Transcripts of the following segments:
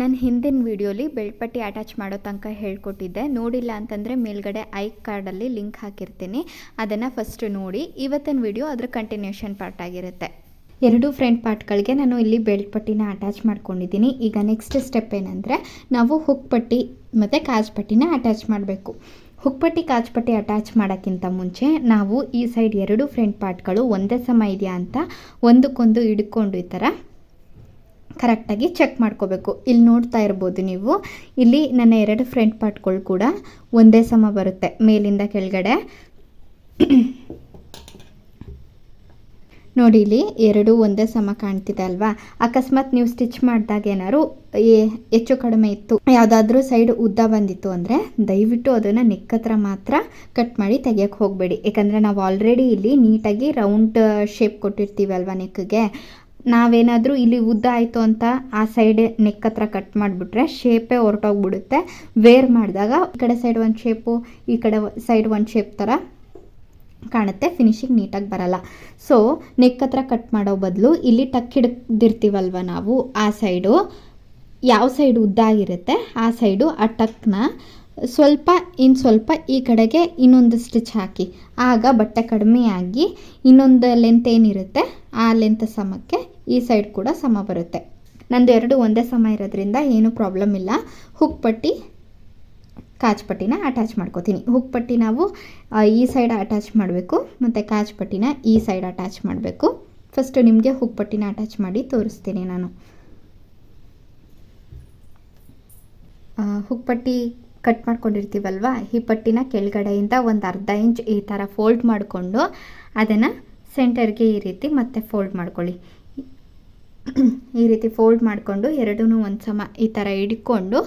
ನಾನು ಹಿಂದಿನ ವೀಡಿಯೋಲಿ ಬೆಳ್ಪಟ್ಟಿ ಅಟ್ಯಾಚ್ ಮಾಡೋ ತನಕ ಹೇಳ್ಕೊಟ್ಟಿದ್ದೆ. ನೋಡಿಲ್ಲ ಅಂತಂದರೆ ಮೇಲ್ಗಡೆ ಐ ಕಾರ್ಡಲ್ಲಿ ಲಿಂಕ್ ಹಾಕಿರ್ತೀನಿ. ಅದನ್ನು ಫಸ್ಟ್ ನೋಡಿ. ಇವತ್ತಿನ ವಿಡಿಯೋ ಅದರ ಕಂಟಿನ್ಯೂಷನ್ ಪಾರ್ಟ್ ಆಗಿರುತ್ತೆ. ಎರಡು ಫ್ರಂಟ್ ಪಾರ್ಟ್ಗಳಿಗೆ ನಾನು ಇಲ್ಲಿ ಬೆಲ್ಟ್ ಪಟ್ಟಿನ ಅಟ್ಯಾಚ್ ಮಾಡ್ಕೊಂಡಿದ್ದೀನಿ. ಈಗ ನೆಕ್ಸ್ಟ್ ಸ್ಟೆಪ್ ಏನಂದರೆ ನಾವು ಹುಕ್ ಪಟ್ಟಿ ಮತ್ತು ಕಾಜ್ ಪಟ್ಟಿನ ಅಟ್ಯಾಚ್ ಮಾಡಬೇಕು. ಹುಕ್ಪಟ್ಟಿ, ಕಾಜ್ಪಟ್ಟಿ ಅಟ್ಯಾಚ್ ಮಾಡೋಕ್ಕಿಂತ ಮುಂಚೆ ನಾವು ಈ ಸೈಡ್ ಎರಡು ಫ್ರಂಟ್ ಪಾರ್ಟ್ಗಳು ಒಂದೇ ಸಮ ಇದೆಯಾ ಅಂತ ಒಂದಕ್ಕೊಂದು ಹಿಡ್ಕೊಂಡು ಈ ಥರ ಕರೆಕ್ಟಾಗಿ ಚೆಕ್ ಮಾಡ್ಕೋಬೇಕು. ಇಲ್ಲಿ ನೋಡ್ತಾ ಇರ್ಬೋದು ನೀವು. ಇಲ್ಲಿ ನನ್ನ ಎರಡು ಫ್ರಂಟ್ ಪಾರ್ಟ್ಗಳು ಕೂಡ ಒಂದೇ ಸಮ ಬರುತ್ತೆ. ಮೇಲಿಂದ ಕೆಳಗಡೆ. ನೋಡಿ, ಇಲ್ಲಿ ಎರಡು ಒಂದೇ ಸಮ ಕಾಣ್ತಿದೆ ಅಲ್ವಾ? ಅಕಸ್ಮಾತ್ ನೀವು ಸ್ಟಿಚ್ ಮಾಡಿದಾಗ ಏನಾದ್ರು ಹೆಚ್ಚು ಕಡಿಮೆ ಇತ್ತು. ಯಾವುದಾದ್ರೂ ಸೈಡ್ ಉದ್ದ ಬಂದಿತ್ತು ಅಂದರೆ ದಯವಿಟ್ಟು ಅದನ್ನು ನೆಕ್ ಹತ್ರ ಮಾತ್ರ ಕಟ್ ಮಾಡಿ ತೆಗಿಯೋಕ್ಕೆ ಹೋಗಬೇಡಿ. ಯಾಕಂದರೆ ನಾವು ಆಲ್ರೆಡಿ ಇಲ್ಲಿ ನೀಟಾಗಿ ರೌಂಡ್ ಶೇಪ್ ಕೊಟ್ಟಿರ್ತೀವಿ ಅಲ್ವಾ ನೆಕ್ಗೆ ನಾವೇನಾದರೂ ಇಲ್ಲಿ ಉದ್ದ ಆಯಿತು ಅಂತ ಆ ಸೈಡ್ ನೆಕ್ ಹತ್ರ ಕಟ್ ಮಾಡಿಬಿಟ್ರೆ ಶೇಪೇ ಹೊರಟೋಗ್ಬಿಡುತ್ತೆ. ವೇರ್ ಮಾಡಿದಾಗ ಈ ಕಡೆ ಸೈಡ್ ಒಂದು ಶೇಪು ಈ ಕಡೆ ಸೈಡ್ ಒಂದು ಶೇಪ್ ಥರ ಕಾಣುತ್ತೆ. ಫಿನಿಶಿಂಗ್ ನೀಟಾಗಿ ಬರಲ್ಲ. ಸೊ ನೆಕ್ ಹತ್ರ ಕಟ್ ಮಾಡೋ ಬದಲು ಇಲ್ಲಿ ಟಕ್ ಹಿಡ್ದಿರ್ತೀವಲ್ವ ನಾವು? ಆ ಸೈಡು ಯಾವ ಸೈಡ್ ಉದ್ದ ಆಗಿರುತ್ತೆ, ಆ ಸೈಡು ಆ ಟಕ್ನ ಸ್ವಲ್ಪ ಇನ್ನು ಸ್ವಲ್ಪ ಈ ಕಡೆಗೆ ಇನ್ನೊಂದು ಸ್ಟಿಚ್ ಹಾಕಿ. ಆಗ ಬಟ್ಟೆ ಕಡಿಮೆ ಆಗಿ ಇನ್ನೊಂದು ಲೆಂತ್ ಏನಿರುತ್ತೆ, ಆ ಲೆಂತ್ ಸಮಕ್ಕೆ ಈ ಸೈಡ್ ಕೂಡ ಸಮ ಬರುತ್ತೆ. ನಂದು ಎರಡು ಒಂದೇ ಸಮ ಇರೋದ್ರಿಂದ ಏನೂ ಪ್ರಾಬ್ಲಮ್ ಇಲ್ಲ. ಹುಕ್ ಪಟ್ಟಿ, ಕಾಚ್ ಪಟ್ಟಿನ ಅಟ್ಯಾಚ್ ಮಾಡ್ಕೋತೀನಿ. ಹುಕ್ ಪಟ್ಟಿ ನಾವು ಈ ಸೈಡ್ ಅಟ್ಯಾಚ್ ಮಾಡಬೇಕು, ಮತ್ತು ಕಾಚ್ ಪಟ್ಟಿನ ಈ ಸೈಡ್ ಅಟ್ಯಾಚ್ ಮಾಡಬೇಕು. ಫಸ್ಟು ನಿಮಗೆ ಹುಕ್ ಪಟ್ಟಿನ ಅಟ್ಯಾಚ್ ಮಾಡಿ ತೋರಿಸ್ತೀನಿ ನಾನು. ಹುಕ್ ಪಟ್ಟಿ ಕಟ್ ಮಾಡ್ಕೊಂಡಿರ್ತೀವಲ್ವ? ಈ ಪಟ್ಟಿನ ಕೆಳಗಡೆಯಿಂದ ಒಂದು ಅರ್ಧ ಇಂಚ್ ಈ ಥರ ಫೋಲ್ಡ್ ಮಾಡಿಕೊಂಡು ಅದನ್ನು ಸೆಂಟರ್ಗೆ ಈ ರೀತಿ ಮತ್ತೆ ಫೋಲ್ಡ್ ಮಾಡ್ಕೊಳ್ಳಿ. ಈ ರೀತಿ ಫೋಲ್ಡ್ ಮಾಡಿಕೊಂಡು ಎರಡೂ ಒಂದು ಸಮ ಈ ಥರ ಹಿಡ್ಕೊಂಡು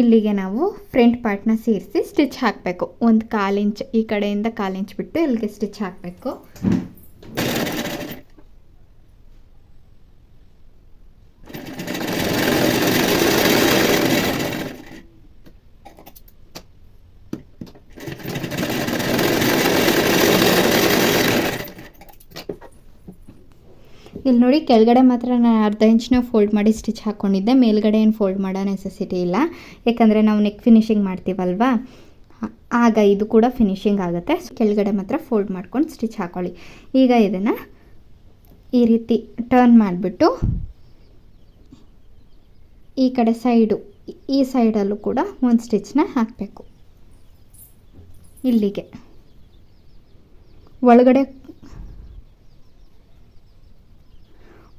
ಇಲ್ಲಿಗೆ ನಾವು ಫ್ರಂಟ್ ಪಾರ್ಟ್ನ ಸೇರಿಸಿ ಸ್ಟಿಚ್ ಹಾಕಬೇಕು. ಒಂದು ಕಾಲು ಇಂಚ್ ಈ ಕಡೆಯಿಂದ ಕಾಲಿಂಚ್ ಬಿಟ್ಟು ಇಲ್ಲಿಗೆ ಸ್ಟಿಚ್ ಹಾಕಬೇಕು. ಇಲ್ಲಿ ನೋಡಿ, ಕೆಳಗಡೆ ಮಾತ್ರ ನಾನು ಅರ್ಧ ಇಂಚ್ನ ಫೋಲ್ಡ್ ಮಾಡಿ ಸ್ಟಿಚ್ ಹಾಕ್ಕೊಂಡಿದ್ದೆ ಮೇಲ್ಗಡೆ ಏನು ಫೋಲ್ಡ್ ಮಾಡೋ ನೆಸೆಸಿಟಿ ಇಲ್ಲ. ಯಾಕಂದರೆ ನಾವು ನೆಕ್ ಫಿನಿಶಿಂಗ್ ಮಾಡ್ತೀವಲ್ವಾ? ಆಗ ಇದು ಕೂಡ ಫಿನಿಶಿಂಗ್ ಆಗುತ್ತೆ. ಕೆಳಗಡೆ ಮಾತ್ರ ಫೋಲ್ಡ್ ಮಾಡ್ಕೊಂಡು ಸ್ಟಿಚ್ ಹಾಕ್ಕೊಳ್ಳಿ ಈಗ ಇದನ್ನು ಈ ರೀತಿ ಟರ್ನ್ ಮಾಡಿಬಿಟ್ಟು ಈ ಕಡೆ ಸೈಡು ಈ ಸೈಡಲ್ಲೂ ಕೂಡ ಒಂದು ಸ್ಟಿಚ್ನ ಹಾಕಬೇಕು. ಇಲ್ಲಿಗೆ. ಒಳಗಡೆ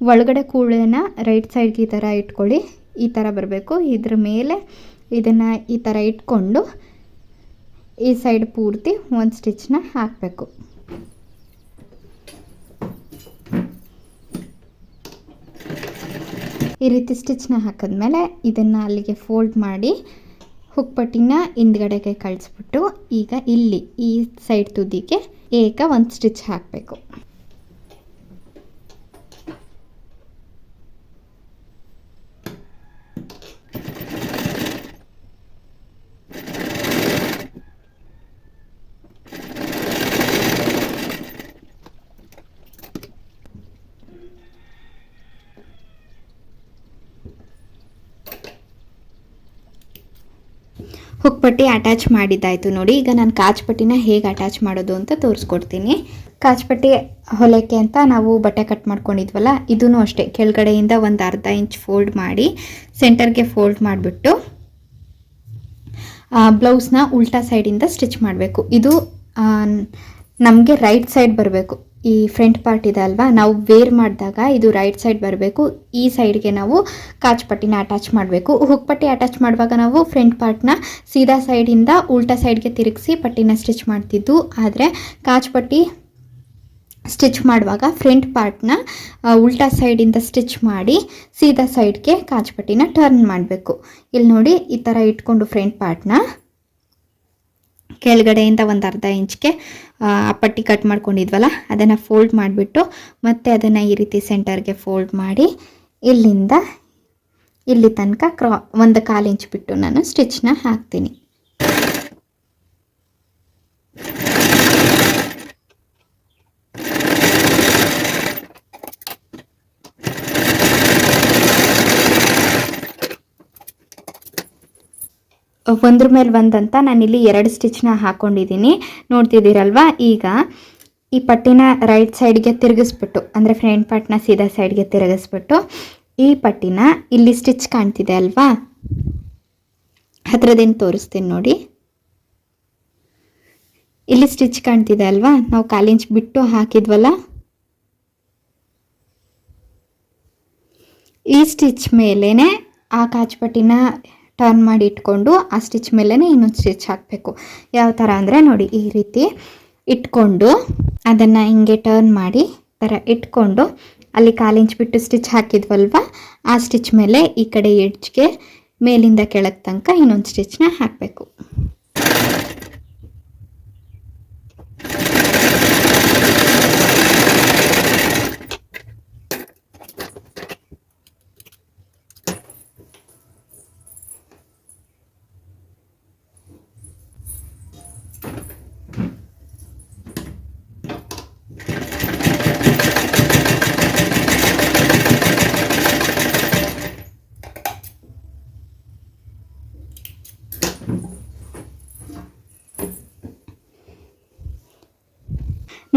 ಒಳಗಡೆ ಕೂಳೆನ ರೈಟ್ ಸೈಡ್ಗೆ ಈ ಥರ ಇಟ್ಕೊಳ್ಳಿ. ಈ ಥರ ಬರಬೇಕು. ಇದ್ರ ಮೇಲೆ ಇದನ್ನು ಈ ಥರ ಇಟ್ಕೊಂಡು ಈ ಸೈಡ್ ಪೂರ್ತಿ ಒಂದು ಸ್ಟಿಚ್ನ ಹಾಕಬೇಕು. ಈ ರೀತಿ ಸ್ಟಿಚ್ನ ಹಾಕಿದ್ಮೇಲೆ ಇದನ್ನು ಅಲ್ಲಿಗೆ ಫೋಲ್ಡ್ ಮಾಡಿ ಹುಕ್ಪಟ್ಟಿನ ಹಿಂದ್ಗಡೆಗೆ ಕಳಿಸ್ಬಿಟ್ಟು ಈಗ ಇಲ್ಲಿ ಈ ಸೈಡ್ ತುದಿಗೆ ಏಕ ಒಂದು ಸ್ಟಿಚ್ ಹಾಕಬೇಕು. ಹುಕ್ ಪಟ್ಟಿ ಅಟ್ಯಾಚ್ ಮಾಡಿದ್ದಾಯಿತು ನೋಡಿ. ಈಗ ನಾನು ಕಾಜ್ ಪಟ್ಟಿನ ಹೇಗೆ ಅಟ್ಯಾಚ್ ಮಾಡೋದು ಅಂತ ತೋರಿಸ್ಕೊಡ್ತೀನಿ. ಕಾಜ್ ಪಟ್ಟಿ ಹೊಲಕ್ಕೆ ಅಂತ ನಾವು ಬಟ್ಟೆ ಕಟ್ ಮಾಡ್ಕೊಂಡಿದ್ವಲ್ಲ ಇದೂ ಅಷ್ಟೇ. ಕೆಳಗಡೆಯಿಂದ ಒಂದು ಅರ್ಧ ಇಂಚ್ ಫೋಲ್ಡ್ ಮಾಡಿ ಸೆಂಟರ್ಗೆ ಫೋಲ್ಡ್ ಮಾಡಿಬಿಟ್ಟು ಬ್ಲೌಸ್ನ ಉಲ್ಟಾ ಸೈಡಿಂದ ಸ್ಟಿಚ್ ಮಾಡಬೇಕು. ಇದು ನಮಗೆ ರೈಟ್ ಸೈಡ್ ಬರಬೇಕು. ಈ ಫ್ರಂಟ್ ಪಾರ್ಟ್ ಇದೆ ಅಲ್ವಾ? ನಾವು ವೇರ್ ಮಾಡಿದಾಗ ಇದು ರೈಟ್ ಸೈಡ್ ಬರಬೇಕು. ಈ ಸೈಡ್ಗೆ ನಾವು ಕಾಚ್ ಪಟ್ಟಿನ ಅಟ್ಯಾಚ್ ಮಾಡಬೇಕು. ಹುಕ್ ಪಟ್ಟಿ ಅಟ್ಯಾಚ್ ಮಾಡುವಾಗ ನಾವು ಫ್ರಂಟ್ ಪಾರ್ಟ್ನ ಸೀದಾ ಸೈಡಿಂದ ಉಲ್ಟಾ ಸೈಡ್ಗೆ ತಿರುಗಿಸಿ ಪಟ್ಟಿನ ಸ್ಟಿಚ್ ಮಾಡ್ತಿದ್ದು. ಆದರೆ ಕಾಚ್ ಪಟ್ಟಿ ಸ್ಟಿಚ್ ಮಾಡುವಾಗ ಫ್ರಂಟ್ ಪಾರ್ಟ್ನ ಉಲ್ಟಾ ಸೈಡಿಂದ ಸ್ಟಿಚ್ ಮಾಡಿ ಸೀದಾ ಸೈಡ್ಗೆ ಕಾಚ್ ಪಟ್ಟಿನ ಟರ್ನ್ ಮಾಡಬೇಕು. ಇಲ್ಲಿ ನೋಡಿ ಈ ಥರ ಇಟ್ಕೊಂಡು ಫ್ರಂಟ್ ಪಾರ್ಟ್ನ ಕೆಳಗಡೆಯಿಂದ ಒಂದು ಅರ್ಧ ಇಂಚ್ಗೆ, ಆ ಆ ಪಟ್ಟಿ ಕಟ್ ಮಾಡ್ಕೊಂಡಿದ್ವಲ್ಲ, ಅದನ್ನು ಫೋಲ್ಡ್ ಮಾಡಿಬಿಟ್ಟು ಮತ್ತೆ ಅದನ್ನು ಈ ರೀತಿ ಸೆಂಟರ್ಗೆ ಫೋಲ್ಡ್ ಮಾಡಿ ಇಲ್ಲಿಂದ ಇಲ್ಲಿ ತನಕ ಕ್ರಾ ಒಂದು ಕಾಲು ಇಂಚ್ ಬಿಟ್ಟು ನಾನು ಸ್ಟಿಚ್ನ ಹಾಕ್ತೀನಿ. ಒಂದ್ರ ಮೇಲೆ ಒಂದಂತ ನಾನಿಲ್ಲಿ ಎರಡು ಸ್ಟಿಚ್ನ ಹಾಕೊಂಡಿದ್ದೀನಿ ನೋಡ್ತಿದ್ದೀರಲ್ವಾ? ಈಗ ಈ ಪಟ್ಟಿನ ರೈಟ್ ಸೈಡ್ಗೆ ತಿರುಗಿಸ್ಬಿಟ್ಟು, ಅಂದರೆ ಫ್ರಂಟ್ ಪಾರ್ಟ್ನ ಸೀದಾ ಸೈಡ್ಗೆ ತಿರುಗಿಸ್ಬಿಟ್ಟು, ಈ ಪಟ್ಟಿನ ಇಲ್ಲಿ ಸ್ಟಿಚ್ ಕಾಣ್ತಿದೆ ಅಲ್ವಾ? ಹತ್ರದಿಂದ ತೋರಿಸ್ತೀನಿ ನೋಡಿ. ಇಲ್ಲಿ ಸ್ಟಿಚ್ ಕಾಣ್ತಿದೆ ಅಲ್ವಾ? ನಾವು ಕಾಲಿಂಚ್ ಬಿಟ್ಟು ಹಾಕಿದ್ವಲ್ಲ? ಈ ಸ್ಟಿಚ್ ಮೇಲೇ ಆ ಕಾಚ್ಪಟ್ಟಿನ ಟರ್ನ್ ಮಾಡಿ ಇಟ್ಕೊಂಡು ಆ ಸ್ಟಿಚ್ ಮೇಲೇ ಇನ್ನೊಂದು ಸ್ಟಿಚ್ ಹಾಕಬೇಕು. ಯಾವ ಥರ ಅಂದರೆ ನೋಡಿ, ಈ ರೀತಿ ಇಟ್ಕೊಂಡು ಅದನ್ನು ಹಿಂಗೆ ಟರ್ನ್ ಮಾಡಿ ಥರ ಇಟ್ಕೊಂಡು ಅಲ್ಲಿ ಕಾಲಿಂಚ್ ಬಿಟ್ಟು ಸ್ಟಿಚ್ ಹಾಕಿದ್ವಲ್ವ, ಆ ಸ್ಟಿಚ್ ಮೇಲೆ ಈ ಕಡೆ ಎಡ್ಜ್ಗೆ ಮೇಲಿಂದ ಕೆಳಗೆ ತನಕ ಇನ್ನೊಂದು ಸ್ಟಿಚ್ನ ಹಾಕಬೇಕು.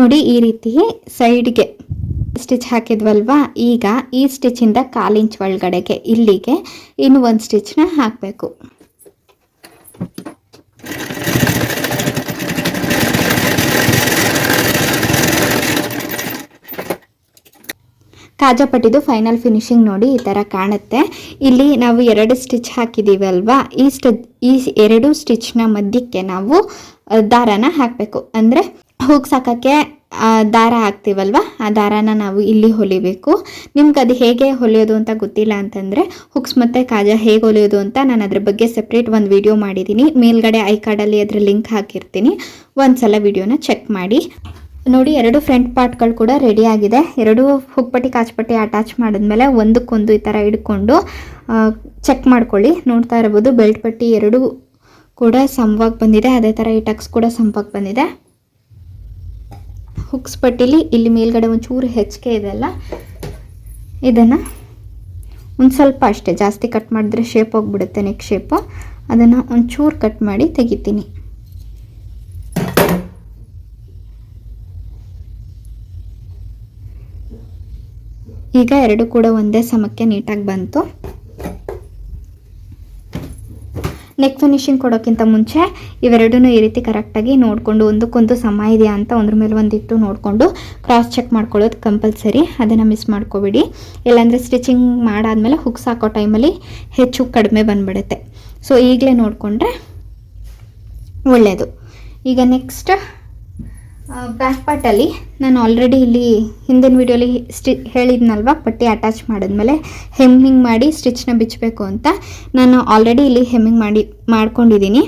ನೋಡಿ ಈ ರೀತಿ ಸೈಡ್ಗೆ ಸ್ಟಿಚ್ ಹಾಕಿದ್ವಲ್ವಾ? ಈಗ ಈ ಸ್ಟಿಚಿಂದ ಕಾಲು ಇಂಚ್ ಒಳಗಡೆಗೆ, ಇಲ್ಲಿಗೆ ಇನ್ನು ಒಂದು ಸ್ಟಿಚ್ನ ಹಾಕಬೇಕು. ಕಾಜಾಪಟ್ಟಿದು ಫೈನಲ್ ಫಿನಿಶಿಂಗ್ ನೋಡಿ ಈ ಥರ ಕಾಣುತ್ತೆ. ಇಲ್ಲಿ ನಾವು ಎರಡು ಸ್ಟಿಚ್ ಹಾಕಿದ್ದೀವಿ ಅಲ್ವಾ ಈ ಈ ಎರಡು ಸ್ಟಿಚ್ನ ಮಧ್ಯಕ್ಕೆ ನಾವು ದಾರನ ಹಾಕಬೇಕು. ಅಂದರೆ ಹೂಕ್ಸ್ ಹಾಕೋಕ್ಕೆ ಆ, ದಾರ ಹಾಕ್ತೀವಲ್ವ? ಆ ದಾರಾನ ನಾವು ಇಲ್ಲಿ ಹೊಲಿಬೇಕು. ನಿಮ್ಗೆ ಅದು ಹೇಗೆ ಹೊಲಿಯೋದು ಅಂತ ಗೊತ್ತಿಲ್ಲ ಅಂತಂದರೆ ಹುಕ್ಸ್ ಮತ್ತು ಕಾಜಾ ಹೇಗೆ ಹೊಲಿಯೋದು ಅಂತ ನಾನು ಅದ್ರ ಬಗ್ಗೆ ಸಪ್ರೇಟ್ ಒಂದು ವಿಡಿಯೋ ಮಾಡಿದ್ದೀನಿ ಮೇಲ್ಗಡೆ ಐ ಕಾರ್ಡಲ್ಲಿ ಅದ್ರ ಲಿಂಕ್ ಹಾಕಿರ್ತೀನಿ. ಒಂದು ಸಲ ವಿಡಿಯೋನ ಚೆಕ್ ಮಾಡಿ. ನೋಡಿ ಎರಡು ಫ್ರಂಟ್ ಪಾರ್ಟ್ಗಳು ಕೂಡ ರೆಡಿ ಆಗಿದೆ. ಎರಡು ಹುಕ್ಪಟ್ಟಿ ಕಾಚ್ಪಟ್ಟಿ ಅಟ್ಯಾಚ್ ಮಾಡಿದ್ಮೇಲೆ ಒಂದಕ್ಕೊಂದು ಈ ಥರ ಹಿಡ್ಕೊಂಡು ಚೆಕ್ ಮಾಡ್ಕೊಳ್ಳಿ. ನೋಡ್ತಾ ಇರ್ಬೋದು ಬೆಲ್ಟ್ ಪಟ್ಟಿ ಎರಡು ಕೂಡ ಸಂವಾಗಿ ಬಂದಿದೆ. ಅದೇ ಥರ ಈ ಟಕ್ಸ್ ಕೂಡ ಸಂಪಾಗಿ ಬಂದಿದೆ. ಹುಕ್ಸ್ ಪಟ್ಟಿಲಿ ಇಲ್ಲಿ ಮೇಲ್ಗಡೆ ಒಂಚೂರು ಹೆಚ್ಚಿಗೆ ಇದೆಲ್ಲ ಇದನ್ನು ಒಂದು ಸ್ವಲ್ಪ ಅಷ್ಟೇ, ಜಾಸ್ತಿ ಕಟ್ ಮಾಡಿದ್ರೆ ಶೇಪ್ ಹೋಗ್ಬಿಡುತ್ತೆ ನೆಕ್ ಶೇಪು ಅದನ್ನು ಒಂಚೂರು ಕಟ್ ಮಾಡಿ ತೆಗಿತೀನಿ. ಈಗ ಎರಡು ಕೂಡ ಒಂದೇ ಸಮಕ್ಕೆ ನೀಟಾಗಿ ಬಂತು. ನೆಕ್ ಫಿನಿಶಿಂಗ್ ಕೊಡೋಕ್ಕಿಂತ ಮುಂಚೆ ಇವೆರಡೂ ಈ ರೀತಿ ಕರೆಕ್ಟಾಗಿ ನೋಡಿಕೊಂಡು ಒಂದಕ್ಕೊಂದು ಸಮ ಇದೆಯಾ ಅಂತ ಒಂದ್ರ ಮೇಲೆ ಒಂದಿಟ್ಟು ನೋಡಿಕೊಂಡು ಕ್ರಾಸ್ ಚೆಕ್ ಮಾಡ್ಕೊಳ್ಳೋದು ಕಂಪಲ್ಸರಿ ಅದನ್ನು ಮಿಸ್ ಮಾಡ್ಕೋಬೇಡಿ. ಇಲ್ಲಾಂದರೆ ಸ್ಟಿಚಿಂಗ್ ಮಾಡಾದಮೇಲೆ ಹುಕ್ಸ್ ಹಾಕೋ ಟೈಮಲ್ಲಿ ಹೆಚ್ಚು ಕಡಿಮೆ ಬಂದ್ಬಿಡುತ್ತೆ. ಸೊ ಈಗಲೇ ನೋಡಿಕೊಂಡ್ರೆ ಒಳ್ಳೆಯದು ಈಗ ನೆಕ್ಸ್ಟ್ ಬ್ಯಾಕ್ ಪಾರ್ಟಲ್ಲಿ ನಾನು ಆಲ್ರೆಡಿ ಇಲ್ಲಿ ಹಿಂದಿನ ವಿಡಿಯೋಲಿ ಸ್ಟಿ ಹೇಳಿದ್ನಲ್ವ? ಪಟ್ಟಿ ಅಟ್ಯಾಚ್ ಮಾಡಿದ್ಮೇಲೆ ಹೆಮ್ಮಿಂಗ್ ಮಾಡಿ ಸ್ಟಿಚ್ನ ಬಿಚ್ಚಬೇಕು ಅಂತ ನಾನು ಆಲ್ರೆಡಿ ಇಲ್ಲಿ ಹೆಮ್ಮಿಂಗ್ ಮಾಡಿ ಮಾಡ್ಕೊಂಡಿದ್ದೀನಿ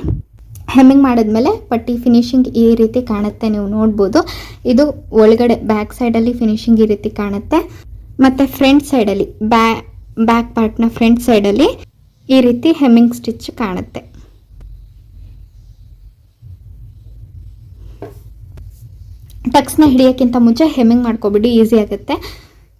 ಹೆಮ್ಮಿಂಗ್ ಮಾಡಿದ್ಮೇಲೆ ಪಟ್ಟಿ ಫಿನಿಶಿಂಗ್ ಈ ರೀತಿ ಕಾಣುತ್ತೆ, ನೀವು ನೋಡ್ಬೋದು. ಇದು ಒಳಗಡೆ ಬ್ಯಾಕ್ ಸೈಡಲ್ಲಿ ಫಿನಿಶಿಂಗ್ ಈ ರೀತಿ ಕಾಣುತ್ತೆ. ಮತ್ತು ಫ್ರಂಟ್ ಸೈಡಲ್ಲಿ ಬ್ಯಾ ಬ್ಯಾಕ್ ಪಾರ್ಟ್ನ ಫ್ರಂಟ್ ಸೈಡಲ್ಲಿ ಈ ರೀತಿ ಹೆಮ್ಮಿಂಗ್ ಸ್ಟಿಚ್ ಕಾಣುತ್ತೆ. ಟಕ್ಸ್ನ ಹಿಡಿಯೋಕ್ಕಿಂತ ಮುಂಚೆ ಹೆಮ್ಮಿಂಗ್ ಮಾಡ್ಕೊಬಿಡಿ ಈಸಿ ಆಗುತ್ತೆ.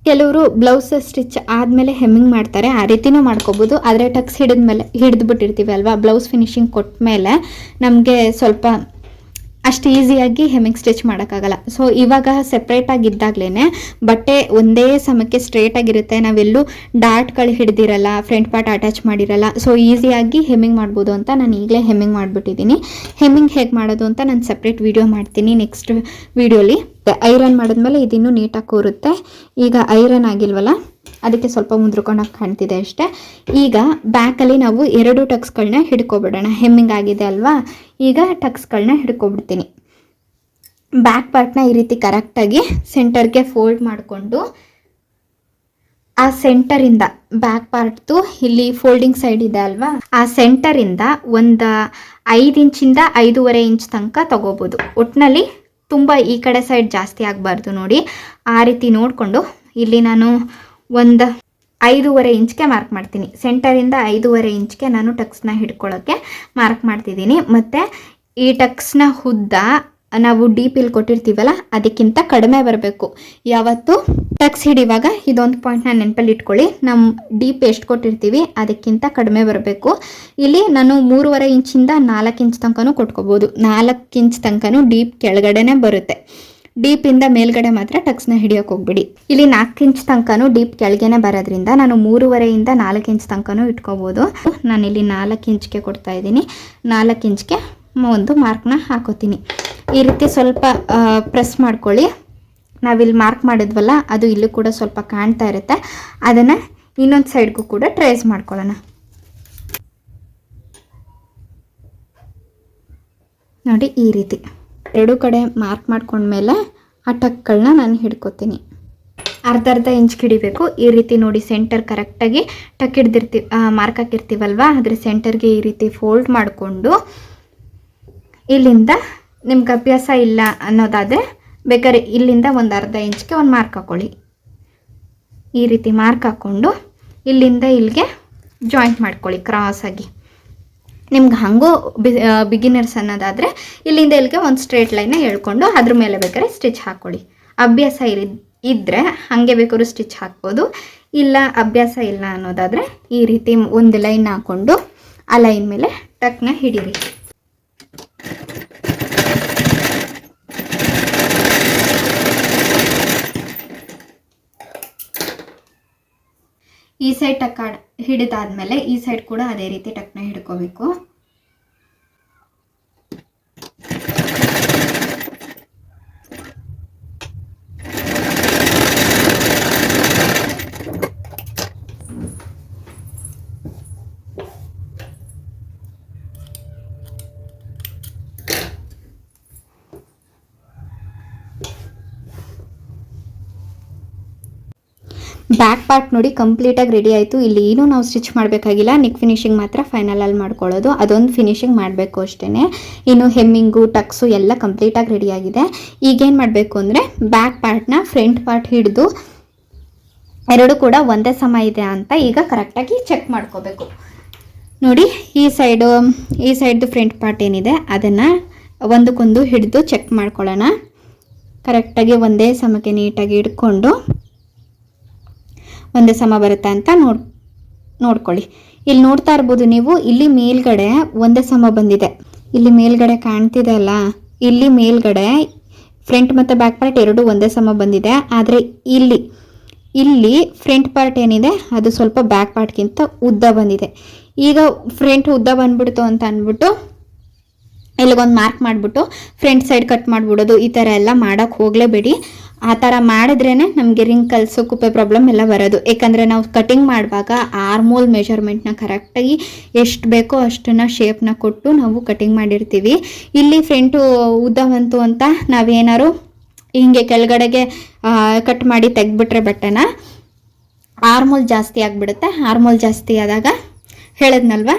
ಕೆಲವರು ಬ್ಲೌಸ್ ಸ್ಟಿಚ್ ಆದಮೇಲೆ ಹೆಮ್ಮಿಂಗ್ ಮಾಡ್ತಾರೆ, ಆ ರೀತಿನೂ ಮಾಡ್ಕೋಬೋದು. ಆದರೆ ಟಕ್ಸ್ ಹಿಡಿದ್ಮೇಲೆ, ಹಿಡಿದ್ಬಿಟ್ಟಿರ್ತೀವಿ ಅಲ್ವಾ? ಬ್ಲೌಸ್ ಫಿನಿಶಿಂಗ್ ಕೊಟ್ಟ ಮೇಲೆ ನಮಗೆ ಸ್ವಲ್ಪ ಅಷ್ಟು ಈಸಿಯಾಗಿ ಹೆಮಿಂಗ್ ಸ್ಟಿಚ್ ಮಾಡೋಕ್ಕಾಗಲ್ಲ. ಸೊ ಇವಾಗ ಸೆಪ್ರೇಟಾಗಿ ಇದ್ದಾಗಲೇ ಬಟ್ಟೆ ಒಂದೇ ಸಮಕ್ಕೆ ಸ್ಟ್ರೇಟಾಗಿರುತ್ತೆ ನಾವೆಲ್ಲೂ ಡಾಟ್ಗಳು ಹಿಡ್ದಿರಲ್ಲ ಫ್ರಂಟ್ ಪಾರ್ಟ್ ಅಟ್ಯಾಚ್ ಮಾಡಿರಲ್ಲ. ಸೊ ಈಸಿಯಾಗಿ ಹೆಮ್ಮಿಂಗ್ ಮಾಡ್ಬೋದು ಅಂತ ನಾನು ಈಗಲೇ ಹೆಮ್ಮಿಂಗ್ ಮಾಡಿಬಿಟ್ಟಿದ್ದೀನಿ. ಹೆಮ್ಮಿಂಗ್ ಹೇಗೆ ಮಾಡೋದು ಅಂತ ನಾನು ಸಪ್ರೇಟ್ ವಿಡಿಯೋ ಮಾಡ್ತೀನಿ ನೆಕ್ಸ್ಟ್ ವಿಡಿಯೋಲಿ ಐರನ್ ಮಾಡಿದ್ಮೇಲೆ ಇದಿನ್ನೂ ನೀಟಾಗಿ ಕೂರುತ್ತೆ. ಈಗ ಐರನ್ ಆಗಿಲ್ವಲ್ಲ, ಅದಕ್ಕೆ ಸ್ವಲ್ಪ ಮುಂದ್ರಕೊಂಡಾಗ ಕಾಣ್ತಿದೆ ಅಷ್ಟೇ. ಈಗ ಬ್ಯಾಕಲ್ಲಿ ನಾವು ಎರಡು ಟಕ್ಸ್ಗಳನ್ನ ಹಿಡ್ಕೊಬಿಡೋಣ. ಹೆಮ್ಮಿಂಗ್ ಆಗಿದೆ ಅಲ್ವಾ? ಈಗ ಟಕ್ಸ್ಗಳನ್ನ ಹಿಡ್ಕೊಬಿಡ್ತೀನಿ. ಬ್ಯಾಕ್ ಪಾರ್ಟ್ನ ಈ ರೀತಿ ಕರೆಕ್ಟಾಗಿ ಸೆಂಟರ್ಗೆ ಫೋಲ್ಡ್ ಮಾಡಿಕೊಂಡು, ಆ ಸೆಂಟರಿಂದ ಬ್ಯಾಕ್ ಪಾರ್ಟ್ದು ಇಲ್ಲಿ ಫೋಲ್ಡಿಂಗ್ ಸೈಡ್ ಇದೆ ಅಲ್ವಾ? ಆ ಸೆಂಟರಿಂದ ಒಂದು ಐದು ಇಂಚಿಂದ ಐದೂವರೆ ಇಂಚ್ ತನಕ ತಗೋಬೋದು. ಒಟ್ಟಿನಲ್ಲಿ ತುಂಬ ಈ ಕಡೆ ಸೈಡ್ ಜಾಸ್ತಿ ಆಗಬಾರ್ದು ನೋಡಿ. ಆ ರೀತಿ ನೋಡಿಕೊಂಡು ಇಲ್ಲಿ ನಾನು ಒಂದು ಐದೂವರೆ ಇಂಚ್ಗೆ ಮಾರ್ಕ್ ಮಾಡ್ತೀನಿ. ಸೆಂಟರಿಂದ ಐದೂವರೆ ಇಂಚ್ಗೆ ನಾನು ಟಕ್ಸ್ನ ಹಿಡ್ಕೊಳ್ಳೋಕ್ಕೆ ಮಾರ್ಕ್ ಮಾಡ್ತಿದ್ದೀನಿ. ಮತ್ತು ಈ ಟಕ್ಸ್ನ ಉದ್ದ ನಾವು ಡೀಪಿಲ್ ಕೊಟ್ಟಿರ್ತೀವಲ್ಲ, ಅದಕ್ಕಿಂತ ಕಡಿಮೆ ಬರಬೇಕು. ಯಾವತ್ತು? ಟಕ್ಸ್ ಹಿಡಿಯುವಾಗ ಇದೊಂದು ಪಾಯಿಂಟ್ನ ನೆನಪಲ್ಲಿ ಇಟ್ಕೊಳ್ಳಿ. ನಮ್ಮ ಡೀಪ್ ಎಷ್ಟು ಕೊಟ್ಟಿರ್ತೀವಿ, ಅದಕ್ಕಿಂತ ಕಡಿಮೆ ಬರಬೇಕು. ಇಲ್ಲಿ ನಾನು ಮೂರುವರೆ ಇಂಚಿಂದ ನಾಲ್ಕು ಇಂಚ್ ತನಕನೂ ಕೊಟ್ಕೋಬೋದು. ನಾಲ್ಕು ಇಂಚ್ ತನಕನೂ ಡೀಪ್ ಕೆಳಗಡೆನೆ ಬರುತ್ತೆ. ಡೀಪಿಂದ ಮೇಲ್ಗಡೆ ಮಾತ್ರ ಟಕ್ಸ್ನ ಹಿಡಿಯೋಕೆ ಹೋಗ್ಬಿಡಿ. ಇಲ್ಲಿ ನಾಲ್ಕು ಇಂಚ್ ತನಕನೂ ಡೀಪ್ ಕೆಳಗೆನೆ ಬರೋದ್ರಿಂದ ನಾನು ಮೂರುವರೆಯಿಂದ ನಾಲ್ಕು ಇಂಚ್ ತನಕನೂ ಇಟ್ಕೋಬೋದು. ನಾನಿಲ್ಲಿ ನಾಲ್ಕು ಇಂಚ್ಗೆ ಕೊಡ್ತಾ ಇದ್ದೀನಿ. ನಾಲ್ಕು ಇಂಚ್ಗೆ ಒಂದು ಮಾರ್ಕ್ನ ಹಾಕೋತೀನಿ. ಈ ರೀತಿ ಸ್ವಲ್ಪ ಪ್ರೆಸ್ ಮಾಡ್ಕೊಳ್ಳಿ. ನಾವಿಲ್ಲಿ ಮಾರ್ಕ್ ಮಾಡಿದ್ವಲ್ಲ, ಅದು ಇಲ್ಲೂ ಕೂಡ ಸ್ವಲ್ಪ ಕಾಣ್ತಾ ಇರುತ್ತೆ. ಅದನ್ನು ಇನ್ನೊಂದು ಸೈಡ್ಗೂ ಕೂಡ ಟ್ರೇಸ್ ಮಾಡ್ಕೊಳ್ಳೋಣ. ನೋಡಿ ಈ ರೀತಿ. ಎರಡು ಕಡೆ ಮಾರ್ಕ್ ಮಾಡ್ಕೊಂಡ್ಮೇಲೆ ಆ ಟಕ್ಗಳನ್ನ ನಾನು ಹಿಡ್ಕೊತೀನಿ. ಅರ್ಧ ಅರ್ಧ ಇಂಚ್ ಕಿಡಿಬೇಕು. ಈ ರೀತಿ ನೋಡಿ ಸೆಂಟರ್ ಕರೆಕ್ಟಾಗಿ ಟಕ್ ಹಿಡ್ದಿರ್ತೀವಿ ಮಾರ್ಕ್ ಹಾಕಿರ್ತೀವಲ್ವ? ಅದ್ರ ಸೆಂಟರ್ಗೆ ಈ ರೀತಿ ಫೋಲ್ಡ್ ಮಾಡಿಕೊಂಡು ಇಲ್ಲಿಂದ ನಿಮ್ಗೆ ಅಭ್ಯಾಸ ಇಲ್ಲ ಅನ್ನೋದಾದರೆ ಬೇಕಾದ್ರೆ ಇಲ್ಲಿಂದ ಒಂದು ಅರ್ಧ ಇಂಚ್ಗೆ ಒಂದು ಮಾರ್ಕ್ ಹಾಕ್ಕೊಳ್ಳಿ ಈ ರೀತಿ ಮಾರ್ಕ್ ಹಾಕ್ಕೊಂಡು ಇಲ್ಲಿಂದ ಇಲ್ಲಿಗೆ ಜಾಯಿಂಟ್ ಮಾಡ್ಕೊಳ್ಳಿ ಕ್ರಾಸಾಗಿ ನಿಮ್ಗೆ ಹಾಗೂ ಬಿಗಿನರ್ಸ್ ಅನ್ನೋದಾದರೆ ಇಲ್ಲಿಂದ ಇಲ್ಲಿಗೆ ಒಂದು ಸ್ಟ್ರೇಟ್ ಲೈನ ಹೇಳ್ಕೊಂಡು ಅದ್ರ ಮೇಲೆ ಬೇಕಾದ್ರೆ ಸ್ಟಿಚ್ ಹಾಕ್ಕೊಳ್ಳಿ ಅಭ್ಯಾಸ ಇರಿ ಇದ್ದರೆ ಹಾಗೆ ಬೇಕಾದ್ರೂ ಸ್ಟಿಚ್ ಹಾಕ್ಬೋದು. ಇಲ್ಲ ಅಭ್ಯಾಸ ಇಲ್ಲ ಅನ್ನೋದಾದರೆ ಈ ರೀತಿ ಒಂದು ಲೈನ್ ಹಾಕ್ಕೊಂಡು ಆ ಲೈನ್ ಮೇಲೆ ಟಕ್ನ ಹಿಡೀರಿ. ಈ ಸೈಡ್ ಟಕ್ ಹಿಡಿದಾದ್ಮೇಲೆ ಈ ಸೈಡ್ ಕೂಡ ಅದೇ ರೀತಿ ಟಕ್ನ ಹಿಡ್ಕೋಬೇಕು. ಬ್ಯಾಕ್ ಪಾರ್ಟ್ ನೋಡಿ ಕಂಪ್ಲೀಟಾಗಿ ರೆಡಿ ಆಯಿತು. ಇಲ್ಲಿ ಏನೂ ನಾವು ಸ್ಟಿಚ್ ಮಾಡಬೇಕಾಗಿಲ್ಲ. ನೆಕ್ ಫಿನಿಶಿಂಗ್ ಮಾತ್ರ ಫೈನಲಲ್ಲಿ ಮಾಡ್ಕೊಳ್ಳೋದು. ಅದೊಂದು ಫಿನಿಶಿಂಗ್ ಮಾಡಬೇಕು ಅಷ್ಟೇ ಇನ್ನು ಹೆಮ್ಮಿಂಗು ಟಕ್ಸು ಎಲ್ಲ ಕಂಪ್ಲೀಟಾಗಿ ರೆಡಿ ಆಗಿದೆ. ಈಗೇನು ಮಾಡಬೇಕು ಅಂದರೆ ಬ್ಯಾಕ್ ಪಾರ್ಟ್ನ ಫ್ರಂಟ್ ಪಾರ್ಟ್ ಹಿಡಿದು ಎರಡು ಕೂಡ ಒಂದೇ ಸಮ ಇದೆ ಅಂತ ಈಗ ಕರೆಕ್ಟಾಗಿ ಚೆಕ್ ಮಾಡ್ಕೋಬೇಕು. ನೋಡಿ, ಈ ಸೈಡು ಈ ಸೈಡ್ದು ಫ್ರಂಟ್ ಪಾರ್ಟ್ ಏನಿದೆ, ಅದನ್ನು ಒಂದಕ್ಕೊಂದು ಹಿಡಿದು ಚೆಕ್ ಮಾಡ್ಕೊಳ್ಳೋಣ. ಕರೆಕ್ಟಾಗಿ ಒಂದೇ ಸಮಕ್ಕೆ ನೀಟಾಗಿ ಇಟ್ಕೊಂಡು ಒಂದೇ ಸಮ ಬರುತ್ತೆ ಅಂತ ನೋಡ್, ನೋಡ್ಕೊಳ್ಳಿ. ಇಲ್ಲಿ ನೋಡ್ತಾ ಇರ್ಬೋದು ನೀವು, ಇಲ್ಲಿ ಮೇಲ್ಗಡೆ ಒಂದೇ ಸಮ ಬಂದಿದೆ. ಇಲ್ಲಿ ಮೇಲ್ಗಡೆ ಕಾಣ್ತಿದೆ ಅಲ್ಲ? ಇಲ್ಲಿ ಮೇಲ್ಗಡೆ ಫ್ರಂಟ್ ಮತ್ತು ಬ್ಯಾಕ್ ಪಾರ್ಟ್ ಎರಡು ಒಂದೇ ಸಮ ಬಂದಿದೆ. ಆದರೆ ಇಲ್ಲಿ ಇಲ್ಲಿ ಫ್ರಂಟ್ ಪಾರ್ಟ್ ಏನಿದೆ, ಅದು ಸ್ವಲ್ಪ ಬ್ಯಾಕ್ ಪಾರ್ಟ್ಗಿಂತ ಉದ್ದ ಬಂದಿದೆ. ಈಗ ಫ್ರಂಟ್ ಉದ್ದ ಬಂದ್ಬಿಡ್ತು ಅಂತ ಅಂದ್ಬಿಟ್ಟು, ಇಲ್ಲಿಗೊಂದು ಮಾರ್ಕ್ ಮಾಡಿಬಿಟ್ಟು ಫ್ರಂಟ್ ಸೈಡ್ ಕಟ್ ಮಾಡಿಬಿಡೋದು ಈ ಥರ ಎಲ್ಲ ಮಾಡೋಕ್ಕೆ ಹೋಗಲೇಬೇಡಿ. ಆ ಥರ ಮಾಡಿದ್ರೇ ನಮಗೆ ರಿಂಕಲ್ಸು ಕುಪ್ಪೆ ಪ್ರಾಬ್ಲಮ್ ಎಲ್ಲ ಬರೋದು. ಏಕೆಂದರೆ ನಾವು ಕಟಿಂಗ್ ಮಾಡುವಾಗ ಆರ್ಮೋಲ್ ಮೆಷರ್ಮೆಂಟ್ನ ಕರೆಕ್ಟಾಗಿ ಎಷ್ಟು ಬೇಕೋ ಅಷ್ಟನ್ನು ಶೇಪ್ನ ಕೊಟ್ಟು ನಾವು ಕಟಿಂಗ್ ಮಾಡಿರ್ತೀವಿ. ಇಲ್ಲಿ ಫ್ರೆಂಟು ಉದ್ದ ಬಂತು ಅಂತ ನಾವೇನಾರು ಹಿಂಗೆ ಕೆಳಗಡೆಗೆ ಕಟ್ ಮಾಡಿ ತೆಗ್ಬಿಟ್ರೆ ಬಟ್ಟೆನ ಆರ್ಮೋಲ್ ಜಾಸ್ತಿ ಆಗಿಬಿಡುತ್ತೆ. ಆರ್ಮೋಲ್ ಜಾಸ್ತಿ ಆದಾಗ ಹೇಳಿದ್ನಲ್ವ?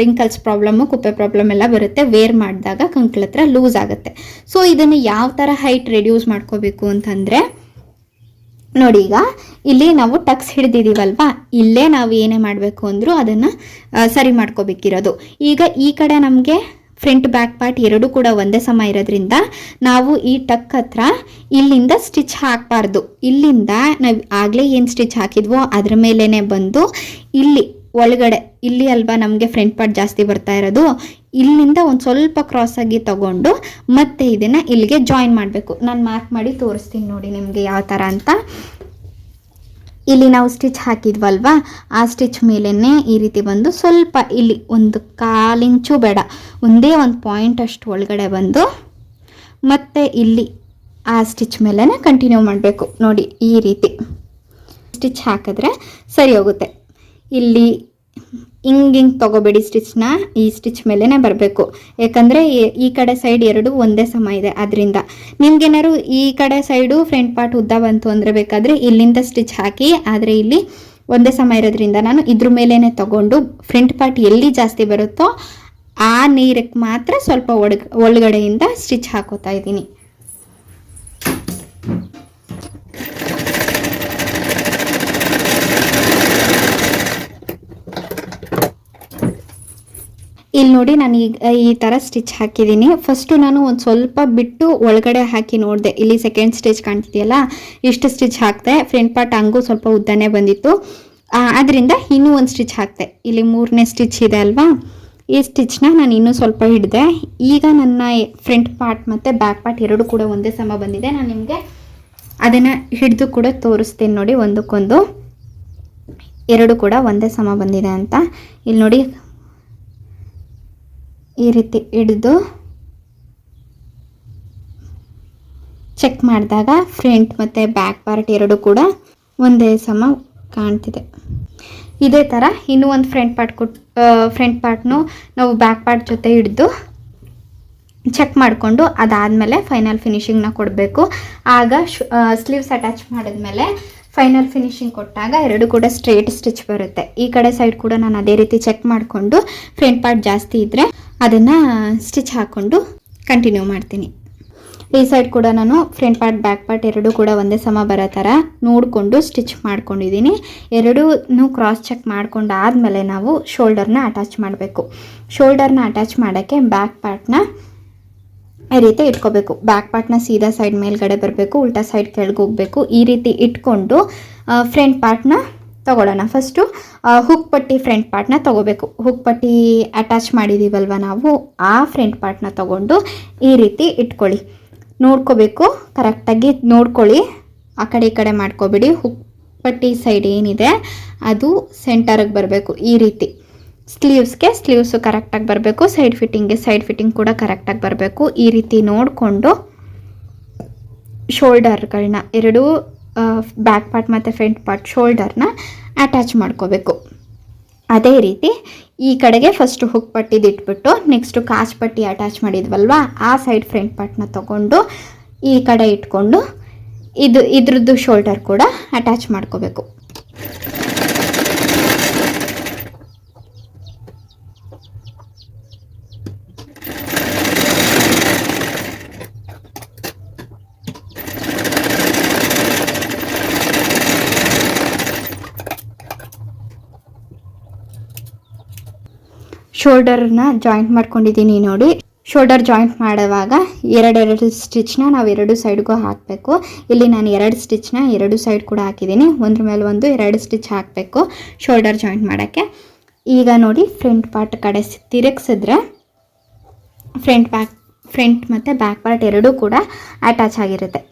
ರಿಂಕಲ್ಸ್ ಪ್ರಾಬ್ಲಮ್ಮು ಕುಪ್ಪೆ ಪ್ರಾಬ್ಲಮ್ ಎಲ್ಲ ಬರುತ್ತೆ. ವೇರ್ ಮಾಡಿದಾಗ ಕಂಕ್ಳ ಹತ್ರ ಲೂಸ್ ಆಗುತ್ತೆ. ಸೊ ಇದನ್ನು ಯಾವ ಥರ ಹೈಟ್ ರೆಡ್ಯೂಸ್ ಮಾಡ್ಕೋಬೇಕು ಅಂತಂದರೆ, ನೋಡಿ ಈಗ, ಇಲ್ಲಿ ನಾವು ಟಕ್ಸ್ ಹಿಡ್ದಿದ್ದೀವಲ್ವಾ ಇಲ್ಲೇ ನಾವು ಏನೇ ಮಾಡಬೇಕು ಅಂದರೂ ಅದನ್ನು ಸರಿ ಮಾಡ್ಕೋಬೇಕಿರೋದು. ಈಗ ಈ ಕಡೆ ನಮಗೆ ಫ್ರಂಟ್ ಬ್ಯಾಕ್ ಪಾರ್ಟ್ ಎರಡೂ ಕೂಡ ಒಂದೇ ಸಮ ಇರೋದ್ರಿಂದ ನಾವು ಈ ಟಕ್ ಹತ್ರ ಇಲ್ಲಿಂದ ಸ್ಟಿಚ್ ಹಾಕಬಾರ್ದು. ಇಲ್ಲಿಂದ ನಾವು ಆಗಲೇ ಏನು ಸ್ಟಿಚ್ ಹಾಕಿದ್ವೋ ಅದ್ರ ಮೇಲೇ ಬಂದು ಇಲ್ಲಿ ಒಳಗಡೆ, ಇಲ್ಲಿ ಅಲ್ವಾ ನಮಗೆ ಫ್ರಂಟ್ ಪಾರ್ಟ್ ಜಾಸ್ತಿ ಬರ್ತಾ ಇರೋದು. ಇಲ್ಲಿಂದ ಒಂದು ಸ್ವಲ್ಪ ಕ್ರಾಸ್ ಆಗಿ ತಗೊಂಡು ಮತ್ತೆ ಇದನ್ನು ಇಲ್ಲಿಗೆ ಜಾಯಿನ್ ಮಾಡಬೇಕು. ನಾನು ಮಾರ್ಕ್ ಮಾಡಿ ತೋರಿಸ್ತೀನಿ ನೋಡಿ ನಿಮಗೆ ಯಾವ ಥರ ಅಂತ. ಇಲ್ಲಿ ನಾವು ಸ್ಟಿಚ್ ಹಾಕಿದ್ವಲ್ವಾ? ಆ ಸ್ಟಿಚ್ ಮೇಲೇ ಈ ರೀತಿ ಬಂದು ಸ್ವಲ್ಪ ಇಲ್ಲಿ ಒಂದು ಕಾಲಿಂಚು ಬೇಡ, ಒಂದೇ ಒಂದು ಪಾಯಿಂಟ್ ಅಷ್ಟು ಒಳಗಡೆ ಬಂದು ಮತ್ತೆ ಇಲ್ಲಿ ಆ ಸ್ಟಿಚ್ ಮೇಲೇ ಕಂಟಿನ್ಯೂ ಮಾಡಬೇಕು. ನೋಡಿ ಈ ರೀತಿ. ಸ್ಟಿಚ್ ಹಾಕಿದ್ರೆ ಸರಿ ಹೋಗುತ್ತೆ. ಇಲ್ಲಿ ಹಿಂಗೆ ತಗೋಬೇಡಿ ತೊಗೋಬೇಡಿ ಸ್ಟಿಚ್ನ ಈ ಸ್ಟಿಚ್ ಮೇಲೇ ಬರಬೇಕು. ಯಾಕಂದರೆ ಈ ಕಡೆ ಸೈಡ್ ಎರಡು ಒಂದೇ ಸಮ ಇದೆ. ಅದರಿಂದ ನಿಮ್ಗೇನಾದ್ರು ಈ ಕಡೆ ಸೈಡು ಫ್ರಂಟ್ ಪಾರ್ಟ್ ಉದ್ದ ಬಂತು ಅಂದ್ರೆ ಬೇಕಾದರೆ ಇಲ್ಲಿಂದ ಸ್ಟಿಚ್ ಹಾಕಿ, ಆದರೆ ಇಲ್ಲಿ ಒಂದೇ ಸಮ ಇರೋದ್ರಿಂದ ನಾನು ಇದ್ರ ಮೇಲೇ ತಗೊಂಡು ಫ್ರಂಟ್ ಪಾರ್ಟ್ ಎಲ್ಲಿ ಜಾಸ್ತಿ ಬರುತ್ತೋ ಆ ನೀರಕ್ಕೆ ಮಾತ್ರ ಸ್ವಲ್ಪ ಒಳಗ, ಒಳಗಡೆಯಿಂದ ಸ್ಟಿಚ್ ಹಾಕೋತಾ ಇದ್ದೀನಿ. ಇಲ್ಲಿ ನೋಡಿ ನಾನು ಈಗ, ಈ ಥರ ಸ್ಟಿಚ್ ಹಾಕಿದ್ದೀನಿ. ಫಸ್ಟು ನಾನು ಒಂದು ಸ್ವಲ್ಪ ಬಿಟ್ಟು ಒಳಗಡೆ ಹಾಕಿ ನೋಡಿದೆ. ಇಲ್ಲಿ ಸೆಕೆಂಡ್ ಸ್ಟಿಚ್ ಕಾಣ್ತಿದೆಯಲ್ಲ? ಇಷ್ಟು ಸ್ಟಿಚ್ ಹಾಕಿದೆ. ಫ್ರಂಟ್ ಪಾರ್ಟ್ ಹಂಗೂ ಸ್ವಲ್ಪ ಉದ್ದನೇ ಬಂದಿತ್ತು. ಅದರಿಂದ ಇನ್ನೂ ಒಂದು ಸ್ಟಿಚ್ ಹಾಕ್ತೆ ಇಲ್ಲಿ ಮೂರನೇ ಸ್ಟಿಚ್ ಇದೆ ಅಲ್ವಾ? ಈ ಸ್ಟಿಚ್ನ ನಾನು ಇನ್ನೂ ಸ್ವಲ್ಪ ಹಿಡಿದೆ. ಈಗ ನನ್ನ ಫ್ರಂಟ್ ಪಾರ್ಟ್ ಮತ್ತು ಬ್ಯಾಕ್ ಪಾರ್ಟ್ ಎರಡು ಕೂಡ ಒಂದೇ ಸಮ ಬಂದಿದೆ. ನಾನು ನಿಮಗೆ ಅದನ್ನು ಹಿಡಿದು ಕೂಡ ತೋರಿಸ್ತೀನಿ ನೋಡಿ ಒಂದಕ್ಕೊಂದು. ಎರಡು ಕೂಡ ಒಂದೇ ಸಮ ಬಂದಿದೆ ಅಂತ. ಇಲ್ಲಿ ನೋಡಿ ಈ ರೀತಿ ಹಿಡಿದು ಚೆಕ್ ಮಾಡಿದಾಗ ಫ್ರಂಟ್ ಮತ್ತು ಬ್ಯಾಕ್ ಪಾರ್ಟ್ ಎರಡು ಕೂಡ ಒಂದೇ ಸಮ ಕಾಣ್ತಿದೆ. ಇದೇ ಥರ ಇನ್ನೂ ಒಂದು ಫ್ರಂಟ್ ಪಾರ್ಟ್ ಕೊಟ್ಟು ಫ್ರಂಟ್ ಪಾರ್ಟ್ನು ನಾವು ಬ್ಯಾಕ್ ಪಾರ್ಟ್ ಜೊತೆ ಹಿಡಿದು ಚೆಕ್ ಮಾಡಿಕೊಂಡು ಅದಾದಮೇಲೆ ಫೈನಲ್ ಫಿನಿಶಿಂಗ್ನ ಕೊಡಬೇಕು. ಆಗ ಸ್ಲೀವ್ಸ್ ಅಟ್ಯಾಚ್ ಮಾಡಿದ್ಮೇಲೆ ಫೈನಲ್ ಫಿನಿಶಿಂಗ್ ಕೊಟ್ಟಾಗ ಎರಡು ಕೂಡ ಸ್ಟ್ರೇಟ್ ಸ್ಟಿಚ್ ಬರುತ್ತೆ. ಈ ಕಡೆ ಸೈಡ್ ಕೂಡ ನಾನು ಅದೇ ರೀತಿ ಚೆಕ್ ಮಾಡಿಕೊಂಡು ಫ್ರಂಟ್ ಪಾರ್ಟ್ ಜಾಸ್ತಿ ಇದ್ದರೆ ಅದನ್ನು ಸ್ಟಿಚ್ ಹಾಕ್ಕೊಂಡು ಕಂಟಿನ್ಯೂ ಮಾಡ್ತೀನಿ. ಈ ಸೈಡ್ ಕೂಡ ನಾನು ಫ್ರಂಟ್ ಪಾರ್ಟ್ ಬ್ಯಾಕ್ ಪಾರ್ಟ್ ಎರಡೂ ಕೂಡ ಒಂದೇ ಸಮ ಬರೋ ಥರ ನೋಡಿಕೊಂಡು ಸ್ಟಿಚ್ ಮಾಡ್ಕೊಂಡಿದ್ದೀನಿ. ಎರಡೂ ಕ್ರಾಸ್ ಚೆಕ್ ಮಾಡ್ಕೊಂಡು ಆದಮೇಲೆ ನಾವು ಶೋಲ್ಡರ್ನ ಅಟ್ಯಾಚ್ ಮಾಡಬೇಕು. ಶೋಲ್ಡರ್ನ ಅಟ್ಯಾಚ್ ಮಾಡೋಕ್ಕೆ ಬ್ಯಾಕ್ ಪಾರ್ಟ್ನ ಈ ರೀತಿ ಇಟ್ಕೋಬೇಕು. ಬ್ಯಾಕ್ ಪಾರ್ಟ್ನ ಸೀದಾ ಸೈಡ್ ಮೇಲ್ಗಡೆ ಬರಬೇಕು, ಉಲ್ಟಾ ಸೈಡ್ ಕೆಳಗೆ ಹೋಗಬೇಕು. ಈ ರೀತಿ ಇಟ್ಕೊಂಡು ಫ್ರಂಟ್ ಪಾರ್ಟ್ನ ತಗೊಳ್ಳೋಣ. ಫಸ್ಟು ಹುಕ್ ಪಟ್ಟಿ ಫ್ರಂಟ್ ಪಾರ್ಟ್ನ ತಗೋಬೇಕು. ಹುಕ್ ಪಟ್ಟಿ ಅಟ್ಯಾಚ್ ಮಾಡಿದ್ದೀವಲ್ವ ನಾವು? ಆ ಫ್ರಂಟ್ ಪಾರ್ಟ್ನ ತಗೊಂಡು ಈ ರೀತಿ ಇಟ್ಕೊಳ್ಳಿ. ನೋಡ್ಕೋಬೇಕು ಕರೆಕ್ಟಾಗಿ ನೋಡ್ಕೊಳ್ಳಿ. ಆ ಕಡೆ ಈ ಕಡೆ ಮಾಡ್ಕೋಬೇಡಿ. ಹುಕ್ ಪಟ್ಟಿ ಸೈಡ್ ಏನಿದೆ, ಅದು ಸೆಂಟರ್ಗೆ ಬರಬೇಕು ಈ ರೀತಿ. ಸ್ಲೀವ್ಸ್ಗೆ ಸ್ಲೀವ್ಸು ಕರೆಕ್ಟಾಗಿ ಬರಬೇಕು. ಸೈಡ್ ಫಿಟ್ಟಿಂಗ್ಗೆ ಸೈಡ್ ಫಿಟ್ಟಿಂಗ್ ಕೂಡ ಕರೆಕ್ಟಾಗಿ ಬರಬೇಕು. ಈ ರೀತಿ ನೋಡಿಕೊಂಡು ಶೋಲ್ಡರ್ಗಳನ್ನ ಎರಡೂ ಬ್ಯಾಕ್ ಪಾರ್ಟ್ ಮತ್ತು ಫ್ರಂಟ್ ಪಾರ್ಟ್ ಶೋಲ್ಡರ್ನ ಅಟ್ಯಾಚ್ ಮಾಡ್ಕೋಬೇಕು. ಅದೇ ರೀತಿ ಈ ಕಡೆಗೆ ಫಸ್ಟ್ ಹುಕ್ ಪಟ್ಟಿದ್ದು ಇಟ್ಬಿಟ್ಟು ನೆಕ್ಸ್ಟು ಕಾಚ್ ಪಟ್ಟಿ ಅಟ್ಯಾಚ್ ಮಾಡಿದ್ವಲ್ವಾ, ಆ ಸೈಡ್ ಫ್ರಂಟ್ ಪಾರ್ಟ್ನ ತೊಗೊಂಡು ಈ ಕಡೆ ಇಟ್ಕೊಂಡು ಇದು, ಇದ್ರದ್ದು ಶೋಲ್ಡರ್ ಕೂಡ ಅಟ್ಯಾಚ್ ಮಾಡ್ಕೋಬೇಕು. ಶೋಲ್ಡರ್ನ ಜಾಯಿಂಟ್ ಮಾಡ್ಕೊಂಡಿದ್ದೀನಿ ನೋಡಿ. ಶೋಲ್ಡರ್ ಜಾಯಿಂಟ್ ಮಾಡುವಾಗ ಎರಡೆರಡು ಸ್ಟಿಚ್ನ ನಾವು ಎರಡು ಸೈಡ್ಗೂ ಹಾಕಬೇಕು. ಇಲ್ಲಿ ನಾನು ಎರಡು ಸ್ಟಿಚ್ನ ಎರಡು ಸೈಡ್ ಕೂಡ ಹಾಕಿದ್ದೀನಿ. ಒಂದ್ರ ಮೇಲೆ ಒಂದು, ಎರಡು ಸ್ಟಿಚ್ ಹಾಕಬೇಕು ಶೋಲ್ಡರ್ ಜಾಯಿಂಟ್ ಮಾಡೋಕ್ಕೆ. ಈಗ ನೋಡಿ ಫ್ರಂಟ್ ಪಾರ್ಟ್ ಕಡೆ ತಿರುಗಿಸಿದ್ರೆ ಫ್ರಂಟ್ ಬ್ಯಾಕ್ ಫ್ರಂಟ್ ಮತ್ತು ಬ್ಯಾಕ್ ಪಾರ್ಟ್ ಎರಡೂ ಕೂಡ ಅಟ್ಯಾಚ್ ಆಗಿರುತ್ತೆ.